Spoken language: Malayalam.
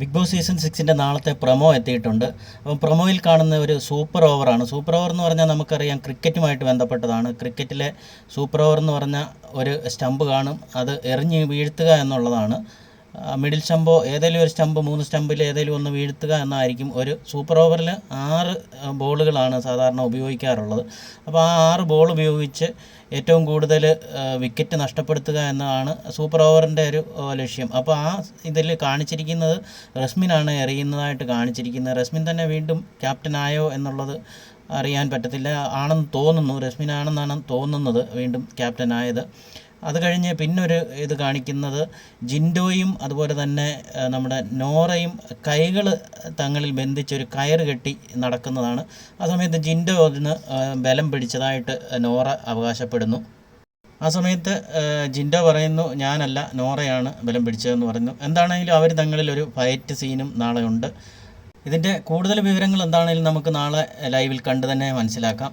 ബിഗ് ബോസ് സീസൺ സിക്സിന്റെ നാളത്തെ പ്രൊമോ എത്തിയിട്ടുണ്ട്. അപ്പം പ്രൊമോയിൽ കാണുന്ന ഒരു സൂപ്പർ ഓവറാണ്. സൂപ്പർ ഓവർ എന്ന് പറഞ്ഞാൽ നമുക്കറിയാം ക്രിക്കറ്റുമായിട്ട് ബന്ധപ്പെട്ടതാണ്. ക്രിക്കറ്റിലെ സൂപ്പർ ഓവർ എന്ന് പറഞ്ഞാൽ ഒരു സ്റ്റമ്പ് കാണും. അത് എറിഞ്ഞ് വീഴ്ത്തുക എന്നുള്ളതാണ്. മിഡിൽ സ്റ്റമ്പോ ഏതെങ്കിലും ഒരു സ്റ്റമ്പ് മൂന്ന് സ്റ്റമ്പിൽ ഏതെങ്കിലും ഒന്ന് വീഴ്ത്തുക എന്നായിരിക്കും ഒരു സൂപ്പർ ഓവറിൽ ആറ് ബോളുകളാണ് സാധാരണ ഉപയോഗിക്കാറുള്ളത്. അപ്പോൾ ആ ആറ് ബോൾ ഉപയോഗിച്ച് ഏറ്റവും കൂടുതൽ വിക്കറ്റ് നഷ്ടപ്പെടുത്തുക എന്നതാണ് സൂപ്പർ ഓവറിന്റെ ഒരു ലക്ഷ്യം. അപ്പോൾ ആ ഇതിൽ കാണിച്ചിരിക്കുന്നത് റസ്മിനാണ് എറിയുന്നതായിട്ട് കാണിച്ചിരിക്കുന്നത്. റസ്മിൻ തന്നെ വീണ്ടും ക്യാപ്റ്റനായോ എന്നുള്ളത് അറിയാൻ പറ്റത്തില്ല. ആണെന്ന് തോന്നുന്നു. റസ്മിനാണെന്നാണ് തോന്നുന്നത് വീണ്ടും ക്യാപ്റ്റനായത് അത് കഴിഞ്ഞ് പിന്നൊരു ഇത് കാണിക്കുന്നത് ജിൻഡോയും അതുപോലെ തന്നെ നമ്മുടെ നോറയും കൈകൾ തങ്ങളിൽ ബന്ധിച്ചൊരു കയറ് കെട്ടി നടക്കുന്നതാണ്. ആ സമയത്ത് ജിൻഡോ അതിന് ബലം പിടിച്ചതായിട്ട് നോറ അവകാശപ്പെടുന്നു. ആ സമയത്ത് ജിൻഡോ പറയുന്നു ഞാനല്ല നോറയാണ് ബലം പിടിച്ചതെന്ന് പറയുന്നു എന്താണെങ്കിലും അവർ തങ്ങളിൽ ഒരു ഫൈറ്റ് സീനും നാളെ ഉണ്ട്. ഇതിന്റെ കൂടുതൽ വിവരങ്ങൾ എന്താണെങ്കിലും നമുക്ക് നാളെ ലൈവിൽ കണ്ടു തന്നെ മനസ്സിലാക്കാം.